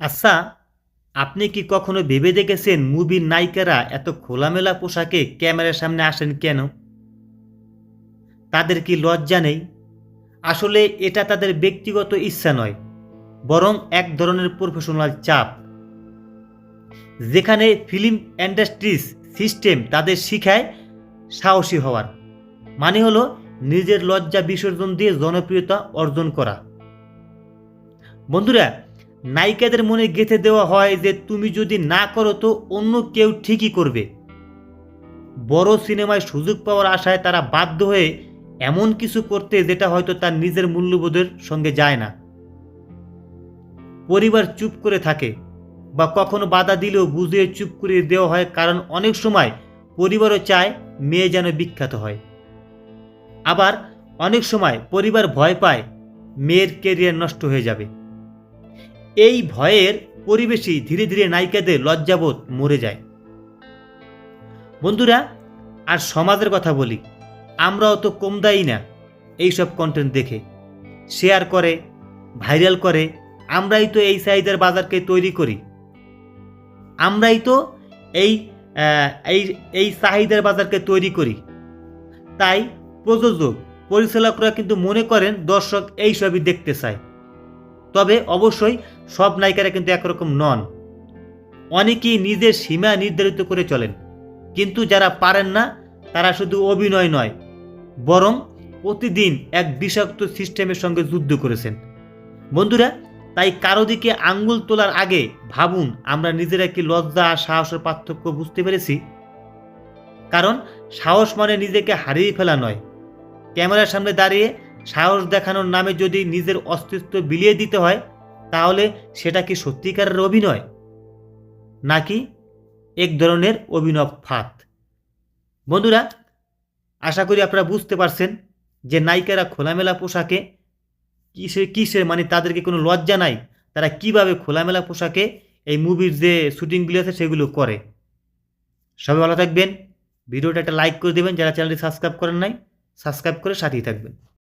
আচ্ছা আপনি কি কখনো ভেবে দেখেছেন মুভির নায়িকারা এত খোলামেলা পোশাকে ক্যামেরার সামনে আসেন কেন? তাদের কি লজ্জা নেই? আসলে এটা তাদের ব্যক্তিগত ইচ্ছা নয়, বরং এক ধরনের প্রফেশনাল চাপ। যেখানে ফিল্ম ইন্ডাস্ট্রিজ সিস্টেম তাদের শিখায় সাহসী হওয়ার মানে হলো নিজের লজ্জা বিসর্জন দিয়ে জনপ্রিয়তা অর্জন করা। বন্ধুরা নায়িকাদের মনে গেঁথে দেওয়া হয় যে তুমি যদি না করো তো অন্য কেউ ঠিকই করবে। বড় সিনেমায় সুযোগ পাওয়ার আশায় তারা বাধ্য হয়ে এমন কিছু করতে যেটা হয়তো তার নিজের মূল্যবোধের সঙ্গে যায় না। পরিবার চুপ করে থাকে বা কখনো বাধা দিলেও বুঝিয়ে চুপ করিয়ে দেওয়া হয় কারণ অনেক সময় পরিবারও চায় মেয়ে যেন বিখ্যাত হয়। আবার অনেক সময় পরিবার ভয় পায় মেয়ের কেরিয়ার নষ্ট হয়ে যাবে। এই ভয়ের পরিবেশই ধীরে ধীরে নায়িকাদের লজ্জাবোধ মরে যায়। বন্ধুরা, আর সমাজের কথা বলি, আমরাও তো কম দায়ী না এইসব কন্টেন্ট দেখে। শেয়ার করে ভাইরাল করে, আমরাই তো এই চাহিদার বাজারকে তৈরি করি। আমরাই তো এই এই এই চাহিদার বাজারকে তৈরি করি। তাই প্রযোজক, পরিচালকরা কিন্তু মনে করেন দর্শক এই সবই দেখতে চায়। তবে অবশ্যই সব নায়িকারা কিন্তু একরকম নন। অনেকেই নিজের সীমা নির্ধারিত করে চলেন। কিন্তু যারা পারেন না, তারা শুধু অভিনয় নয়, বরং প্রতিদিন এক বিষাক্ত সিস্টেমের সঙ্গে যুদ্ধ করেছেন। বন্ধুরা, তাই কারও দিকে আঙ্গুল তোলার আগে ভাবুন, আমরা নিজেরা কি লজ্জা আর সাহসের পার্থক্য বুঝতে পেরেছি? কারণ সাহস মানে নিজেকে হারিয়ে ফেলা নয়। ক্যামেরার সামনে দাঁড়িয়ে সাহস দেখানোর নামে যদি নিজের অস্তিত্ব বিলিয়ে দিতে হয় তাহলে সেটা কি সত্যিকারের অভিনয়? নাকি এক ধরনের অভিনব ফাঁদ? বন্ধুরা, আশা করি আপনারা বুঝতে পারছেন যে নায়িকারা খোলামেলা পোশাকে কিসের কিসের মানে তাদেরকে কোনো লজ্জা নাই, তারা কীভাবে খোলামেলা পোশাকে এই মুভির যে শুটিংগুলো আছে সেগুলো করে। সবাই ভালো থাকবেন। ভিডিওটা একটা লাইক করে দেবেন, যারা চ্যানেলটি সাবস্ক্রাইব করেন নাই, সাবস্ক্রাইব করে সাথেই থাকবেন।